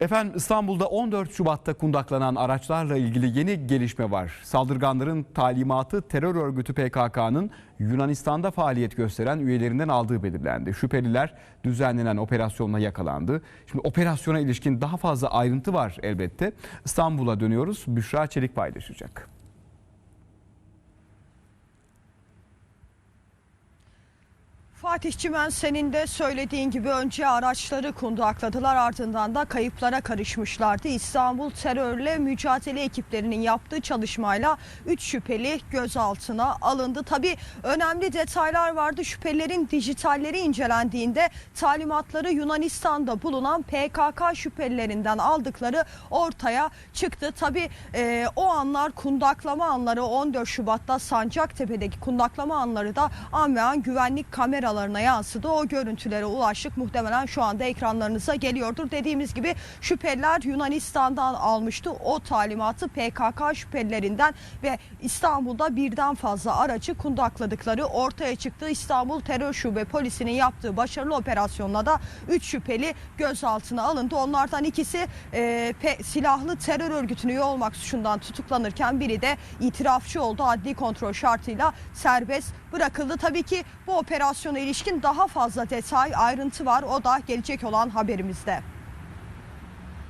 Efendim İstanbul'da 14 Şubat'ta kundaklanan araçlarla ilgili yeni gelişme var. Saldırganların talimatı terör örgütü PKK'nın Yunanistan'da faaliyet gösteren üyelerinden aldığı belirlendi. Şüpheliler düzenlenen operasyonla yakalandı. Şimdi operasyona ilişkin daha fazla ayrıntı var elbette. İstanbul'a dönüyoruz. Büşra Çelik paylaşacak. Fatih Çimen senin de söylediğin gibi önce araçları kundakladılar ardından da kayıplara karışmışlardı. İstanbul terörle mücadele ekiplerinin yaptığı çalışmayla 3 şüpheli gözaltına alındı. Tabi önemli detaylar vardı. Şüphelilerin dijitalleri incelendiğinde talimatları Yunanistan'da bulunan PKK şüphelilerinden aldıkları ortaya çıktı. Tabi e, o anlar kundaklama anları 14 Şubat'ta Sancaktepe'deki kundaklama anları da an ve an güvenlik kameralarına yansıdı. O görüntülere ulaştık. Muhtemelen şu anda ekranlarınıza geliyordur. Dediğimiz gibi şüpheliler Yunanistan'dan almıştı. O talimatı PKK şüphelilerinden ve İstanbul'da birden fazla aracı kundakladıkları ortaya çıktı. İstanbul Terör Şube Polisi'nin yaptığı başarılı operasyonla da 3 şüpheli gözaltına alındı. Onlardan ikisi e, silahlı terör örgütüne üye olmak suçundan tutuklanırken biri de itirafçı oldu. Adli kontrol şartıyla serbest bırakıldı. Tabii ki bu operasyona ilişkin daha fazla detay, ayrıntı var. O da gelecek olan haberimizde.